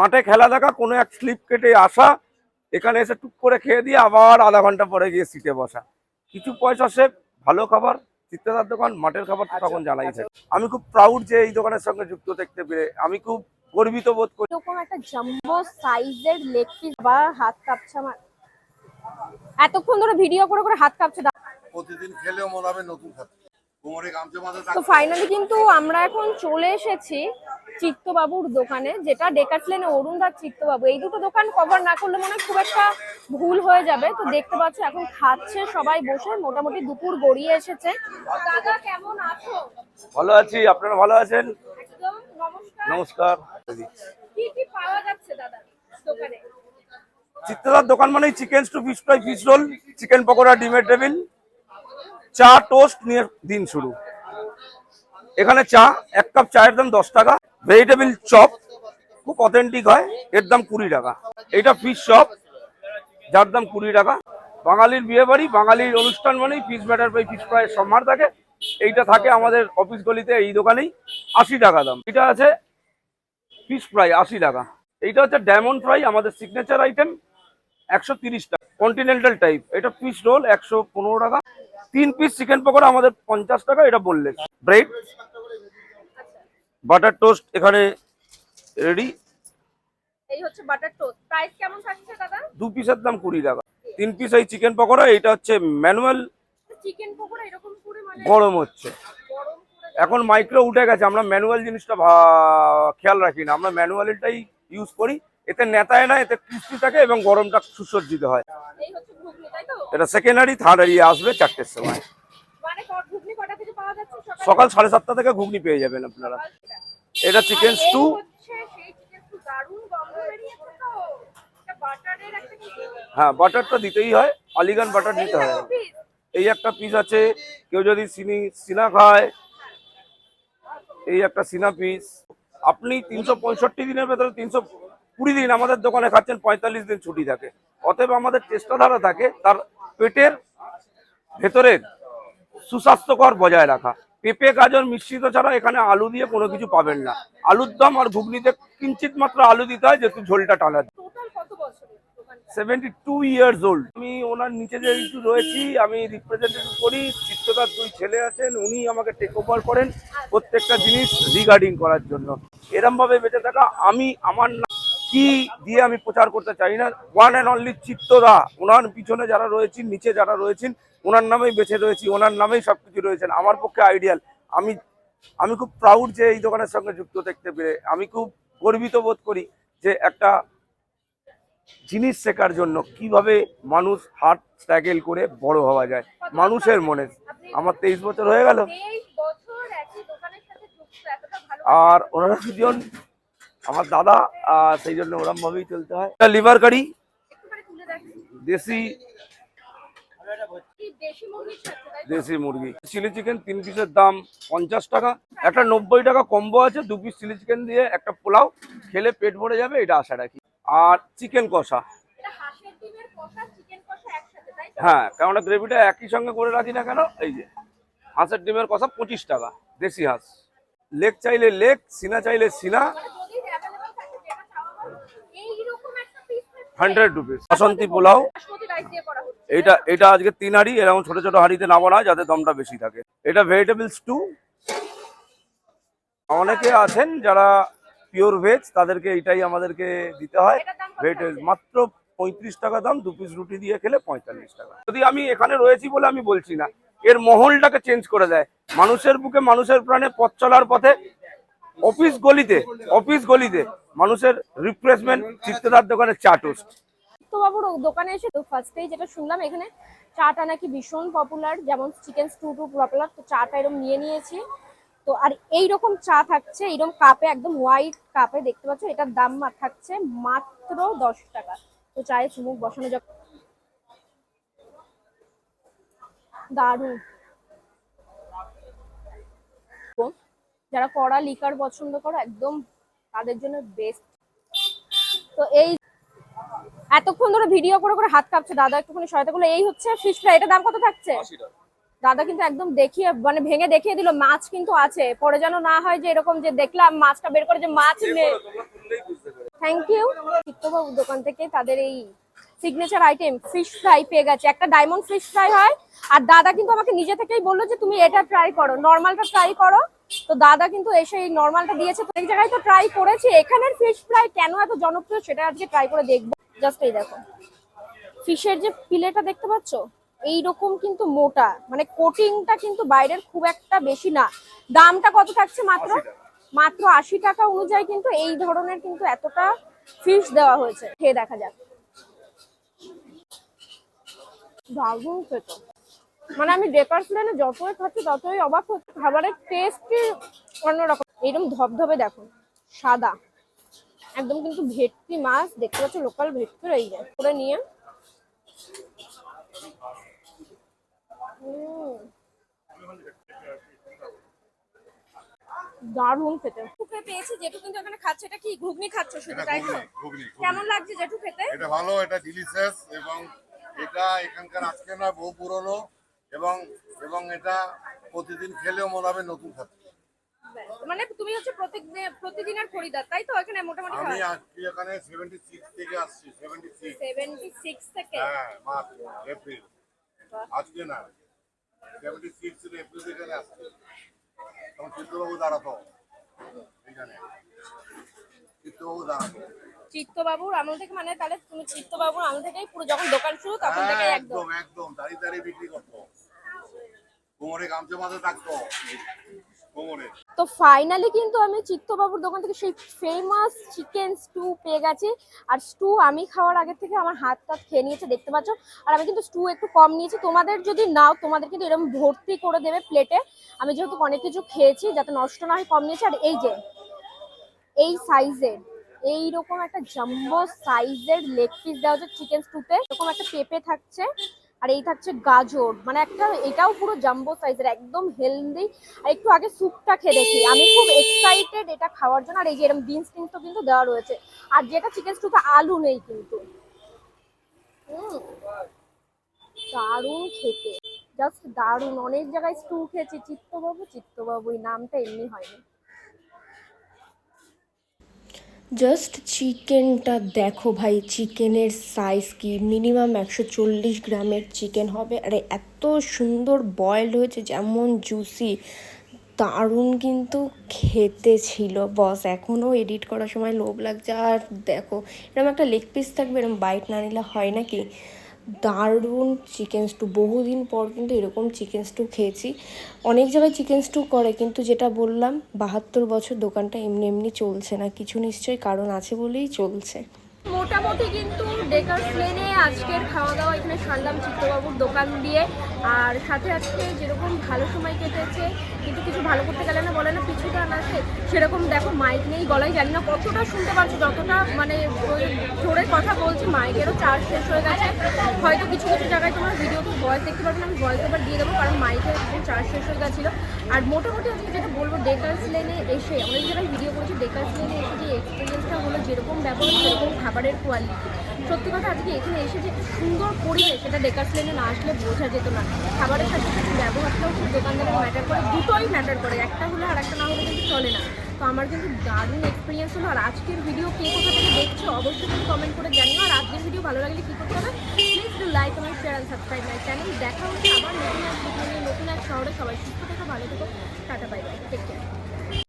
মাঠে খেলা দেখা কোনো এক স্লিপ কেটে আসা এখানে এসে টুক করে খেয়ে দিয়ে আবার আধা ঘণ্টা পরে গিয়ে সিটে বসা। কিছু পয়সা সে ভালো খাবার চিত্তদার দোকান মাঠের খাবার তখন জানাই থাকে। আমি খুব প্রাউড যে এই দোকানের সঙ্গে যুক্ত দেখতে পেরে আমি খুব গর্বিত বোধ করি। এরকম একটা জাম্বো সাইজের লেগ পিস বা হাত কাঁপছে আমার। এতক্ষণ ধরে ভিডিও করে করে হাত কাঁপছে। প্রতিদিন খেলেও মনে হবে নতুন খাচ্ছে তো ফাইনালি কিন্তু আমরা এখন চলে এসেছি চিত্তবাবুর দোকানে যেটা ডেকাসলেনে অরুণ দার চিত্তবাবু। এই দুটো দোকান কভার না করলে মনে খুব একটা ভুল হয়ে যাবে। তো দেখতে পাচ্ছ এখন খাচ্ছে সবাই বসে মোটামুটি দুপুর গড়িয়ে এসেছে। দাদা কেমন আছো? ভালো আছি আপনারা ভালো আছেন? একদম নমস্কার। কি কি পাওয়া যাচ্ছে দাদা দোকানে? চিত্তদার দোকান মানেই chicken stew fish fry fish roll chicken pakora ডিমের টেবিল। চা টোস্ট নিয়ে দিন শুরু। এখানে চা, এক কাপ চায়ের দাম দশ টাকা। ভেজিটেবিল চপ খুব অথেন্টিক হয়, এর দাম কুড়ি টাকা। এটা ফিশ চপ, যার দাম কুড়ি টাকা। বাঙালির বিয়ে বাড়ি, বাঙালির অনুষ্ঠান মানেই ফিশ ব্যাটার পাই ফিশ ফ্রাইয়ের সম্মার থাকে। এইটা থাকে আমাদের অফিস গলিতে এই দোকানেই, আশি টাকা দাম। এটা আছে ফিশ ফ্রাই আশি টাকা। এইটা হচ্ছে ডায়মন্ড ফ্রাই আমাদের সিগনেচার আইটেম একশো টাকা। কন্টিনেন্টাল টাইপ এটা পিস রোল একশো পনেরো টাকা। তিন পিস চিকেন পকোড়া আমাদের পঞ্চাশ টাকা এটা বললে ব্রেড বাটার টোস্ট এখানে রেডি এই হচ্ছে বাটার টোস্ট প্রাইস কেমন থাকছে দাদা? দু পিসের দাম কুড়ি টাকা। তিন পিস এই চিকেন পকোড়া এটা হচ্ছে ম্যানুয়াল চিকেন পকোড়া এরকম করে মানে গরম হচ্ছে। এখন মাইক্রো উঠে গেছে আমরা ম্যানুয়াল জিনিসটা খেয়াল রাখি না আমরা ম্যানুয়ালটাই ইউজ করি। এতে নেতায় না এতে ক্রিস্পি থাকে এবং গরমটা সুসজ্জিত হয়। এটা সেকেন্ডারি থার্ড এরিয়া আসবে চারটের সময়। মানে সকালে? সাড়ে সাতটা থেকে ঘুগনি পেয়ে যাবেন আপনারা। এটা চিকেন স্টু হ্যাঁ বাটারটা দিতেই হয় আলিগান বাটার দিতে হয়। এই একটা পিস আছে কেউ যদি সিনি সিনা খায় এই একটা সিনা পিস আপনি তিনশো পঁয়ষট্টি দিনের ভেতরে তিনশো কুড়ি দিন আমাদের দোকানে খাচ্ছেন পঁয়তাল্লিশ দিন ছুটি থাকে। অতএব আমাদের চেষ্টা ধারা থাকে তার পেটের ভেতরের সুস্বাস্থ্যকর বজায় রাখা। পেঁপে গাজর মিশ্রিত ছাড়া এখানে আলু দিয়ে কোনো কিছু পাবেন না। আলুর দম আর ঘুগনিতে কিঞ্চিত মাত্র আলু দিতে হয় যেহেতু ঝোলটা টানা। Seventy two years old. আমি ওনার নিচে যে একটু রয়েছি আমি রিপ্রেজেন্টেটিভ করি চিত্রদার দুই ছেলে আছেন উনি আমাকে টেক ওভার করেন প্রত্যেকটা জিনিস রিগার্ডিং করার জন্য। এরম ভাবে বেঁচে থাকা আমি আমার না- কি দিয়ে আমি প্রচার করতে চাই না? ওয়ান অ্যান্ড অনলি চিত্তদা ওনার পিছনে যারা রয়েছেন নিচে যারা রয়েছেন ওনার নামেই বেঁচে রয়েছি ওনার নামেই সব কিছু রয়েছেন। আমার পক্ষে আইডিয়াল আমি আমি খুব প্রাউড যে এই দোকানের সঙ্গে যুক্ত দেখতে পেরে। আমি খুব গর্বিত বোধ করি যে একটা জিনিস শেখার জন্য কীভাবে মানুষ হার্ট স্ট্রাগেল করে বড় হওয়া যায়। মানুষের মনে। আমার তেইশ বছর হয়ে গেল। আর ওনারা দুজন আমার দাদা আর সেই জন্য ওরম ভাবেই চলতে হয়। লিভার কারি দেশি দেশি মুরগির সাথে তাই তো? দেশি মুরগি। চিলি চিকেন তিন পিসের দাম পঞ্চাশ টাকা। একটা নব্বই টাকা কম্বো আছে দু পিস চিলি চিকেন দিয়ে একটা পোলাও খেলে পেট ভরে যাবে এটা আশা রাখি। আর চিকেন কষা। এটা হাঁসের ডিমের কষা চিকেন কষা একসাথে তাই তো? হ্যাঁ কেননা গ্রেভিটা একই সঙ্গে করে রাখি না কেন? এই যে হাঁসের ডিমের কষা পঁচিশ টাকা দেশি হাঁস। লেগ চাইলে লেগ সিনা চাইলে সিনা মানে যদি অ্যাভেলেবল থাকে যেটা চাওয়া হয় এইরকম একটা piece hundred rupees. Basanti pulao. এটা এটা আজকে তিন হাঁড়ি এরকম ছোট ছোট হাঁড়িতে না বানায় যাতে দমটা বেশি থাকে। এটা ভেজিটেবলস টু। অনেকে আছেন যারা পিওর ভেজ তাদেরকে এটাই আমাদেরকে দিতে হয়। ভেজিটেবল মাত্র পঁয়ত্রিশ টাকা দাম দু পিস রুটি দিয়ে খেলে পঁয়তাল্লিশ টাকা। যদি আমি এখানে রয়েছি বলে আমি বলছি না এর মহলটাকে চেঞ্জ করে দেয়। মানুষের বুকে মানুষের প্রাণে পথ চলার পথে অফিস গলিতে অফিস গলিতে মানুষের রিফ্রেশমেন্ট চিত্তদার দোকানে চা টোস্ট বাবুর দোকানে এসে তো ফার্স্টেই যেটা শুনলাম, এখানে চাটা নাকি ভীষণ পপুলার যেমন চিকেন স্টু টু পপুলার তো চাটা এরকম নিয়ে নিয়েছি। তো আর এই রকম চা থাকছে এইরকম কাপে একদম হোয়াইট কাপে দেখতে পাচ্ছ, এটার দাম থাকছে মাত্র দশ টাকা। তো চায়ে চুমুক বসানো যাক। দারুণ। যারা কড়া লিকার পছন্দ করো, একদম তাদের জন্য বেস্ট তো এই এতক্ষণ ধরে ভিডিও করে করে হাত কাঁপছে। দাদা একটুখানি সহায়তা করল। এই হচ্ছে ফিশ ফ্রাই এটা দাম কত থাকছে? দাদা কিন্তু একদম দেখিয়ে মানে ভেঙে দেখিয়ে দিল মাছ কিন্তু আছে। পরে যেন না হয় যে এরকম যে দেখলাম মাছটা বের করে যে মাছ নেই। থ্যাংক ইউ চিত্তবাবুর দোকান থেকে তাদের এই সিগনেচার আইটেম ফিশ ফ্রাই পেয়ে গেছে। একটা ডায়মন্ড ফিশ ফ্রাই হয়। আর দাদা কিন্তু আমাকে নিজে থেকেই বলল যে তুমি এটা ট্রাই করো। নর্মালটা ট্রাই করো। তো দাদা কিন্তু এসে এই নর্মালটা দিয়েছে। এক জায়গায় তো ট্রাই করেছি। এখানের ফিশ ফ্রাই কেন এত জনপ্রিয় সেটা আজকে ট্রাই করে দেখব। জাস্ট এই দেখো। ফিশের যে পিলেটা দেখতে পাচ্ছ? এইরকম কিন্তু মোটা। মানে কোটিংটা কিন্তু বাইরের খুব একটা বেশি না। দামটা কত থাকছে মাত্র? মাত্র আশি টাকা অনুযায়ী কিন্তু এই ধরনের কিন্তু এতটা ফিশ দেওয়া হয়েছে। খেয়ে দেখা যাক। দারুণ খেতে। মানে আমি ডেকার্স লেনে যতই খাচ্ছি ততই অবাক হচ্ছে। খাবারের টেস্টই অন্যরকম। এইরকম ধবধবে দেখো সাদা। একদম কিন্তু ভেটকি মাছ দেখতে পাচ্ছ লোকাল ভেটকি এই যে করে নিয়ে। উম। দারুণ খেতে। খুবই পেয়েছি যেটু কিন্তু এখানে খাচ্ছে এটা কি ঘুগনি খাচ্ছে শুধু তাই তো। কেমন লাগছে জেঠু খেতে? এটা ভালো এটা ডিলিশিয়াস এবং এটা এখানকার আজকে না বহু পুরনো। এবং এবং এটা প্রতিদিন খেলেও মনে হবে নতুন খাচ্ছে মানে তুমি হচ্ছে প্রতিদিন প্রতিদিনের খরিদার তাই তো? এখানে মোটামুটি আমি আজকে এখানে সেভেন্টি সিক্স থেকে আসছি সেভেন্টি সিক্স সেভেন্টি সিক্স থেকে? হ্যাঁ মার্চ এপ্রিল আজকে না সেভেন্টি সিক্স এপ্রিল থেকে আসছি। তখন চিত্রবাবু দাঁড়াতো। এখানে চিত্রবাবু দাঁড়াতো। চিত্তবাবুর আমল থেকে মানে তাহলে তুমি চিত্তবাবুর আমল থেকেই পুরো যখন দোকান শুরু তখন থেকে হ্যাঁ, একদম। একদম একদম দাঁড়িয়ে দাঁড়িয়ে বিক্রি করতো। তো ফাইনালি কিন্তু আমি চিত্তবাবুর দোকান থেকে সেই ফেমাস চিকেন স্টু পেয়ে গেছি। আর স্টু আমি খাওয়ার আগে থেকে আমার হাত টাত খেয়ে নিয়েছে, দেখতে পাচ্ছ? আর আমি কিন্তু স্টু একটু কম নিয়েছি। তোমাদের যদি নাও, তোমাদের কিন্তু এরকম ভর্তি করে দেবে প্লেটে আমি যেহেতু অনেক কিছু খেয়েছি, যাতে নষ্ট না হয়, কম নিয়েছি। আর এই যে, এই সাইজের এইরকম একটা জাম্বো সাইজের লেগ পিস দেওয়া হচ্ছে চিকেন স্টুতে এরকম একটা পেঁপে থাকছে। আর এই থাকছে গাজর। মানে একটা, এটাও পুরো জাম্বো সাইজের একদম হেলদি আর একটু আগে স্যুপটা খেয়ে দেখি। আমি খুব এক্সাইটেড এটা খাওয়ার জন্য। আর এই যে এরকম বিনস টিনস তো কিন্তু দেওয়া রয়েছে। আর যেটা চিকেন স্টুতে আলু নেই কিন্তু। দারুণ খেতে। জাস্ট দারুণ। অনেক জায়গায় স্টু খেয়েছি। চিত্তবাবু চিত্তবাবু এই নামটা এমনি হয়নি। জাস্ট চিকেনটা দেখো ভাই, চিকেনের সাইজ কি? মিনিমাম একশো চল্লিশ গ্রামের চিকেন হবে। আর, এত সুন্দর বয়েল হয়েছে, যেমন জুসি দারুণ কিন্তু খেতে ছিল। বস এখনও এডিট করার সময় লোভ লাগছে। আর দেখো এরকম একটা লেগ পিস থাকবে এরকম বাইট না নিলে হয় নাকি? দারুণ চিকেন স্টু বহুদিন পর কিন্তু এরকম চিকেন স্টু খেয়েছি। অনেক জায়গায় চিকেন স্টু করে, কিন্তু যেটা বললাম, বাহাত্তর বছর দোকানটা এমনি এমনি চলছে না। কিছু নিশ্চয়ই কারণ আছে বলেই চলছে। মোটামুটি কিন্তু ডেকার প্লেনে আজকের খাওয়া দাওয়া এখানে সারলাম চিত্তবাবুর দোকান দিয়ে। আর সাথে আজকে যেরকম ভালো সময় কেটেছে, কিন্তু কিছু ভালো করতে গেলে না বলে না পিছুটা না আসে সেরকম দেখো মাইক নেই, গলায় জানি না কতটা শুনতে পাচ্ছ যতটা মানে জোরে কথা বলছি মাইকেরও চার্জ শেষ হয়ে গেছে। হয়তো কিছু কিছু জায়গায় তোমার ভিডিওতে ভয়েস দেখতে পারবে না, আমি ভয়েস এবার দিয়ে দেবো, কারণ মাইকের চার্জ শেষ হয়ে গেছিল। আর মোটামুটি আজকে যেটা বলব ডেকার্স লেনে এসে অনেক জায়গায় ভিডিও করেছি ডেকার্স লেনে এসে যে এক্সপিরিয়েন্সটা হলো, যেরকম ব্যবহার, সেরকম খাবারের কোয়ালিটি সত্যি কথা, আজকে এখানে এসে যে সুন্দর পরিবেশ, সেটা ডেকার্স লেনে না আসলে বোঝা যেত না। খাবারের সাথে সাথে ব্যবহারটাও খুব দোকানদারের ম্যাটার করে, দুটোই ম্যাটার করে। একটা হলে আর একটা না হলে কিন্তু চলে না। তো আমার কিন্তু দারুণ এক্সপিরিয়েন্স হলো। আর আজকের ভিডিও কে কোথা থেকে দেখছ, অবশ্যই কিন্তু কমেন্ট করে জানিও। আর আজকের ভিডিও ভালো লাগলে কী করতে হবে please like comment share and subscribe my channel দেখা হচ্ছে আবার নতুন এক নতুন এক শহরে। সবাই সুস্থ ভালো থেকো tata bye bye take care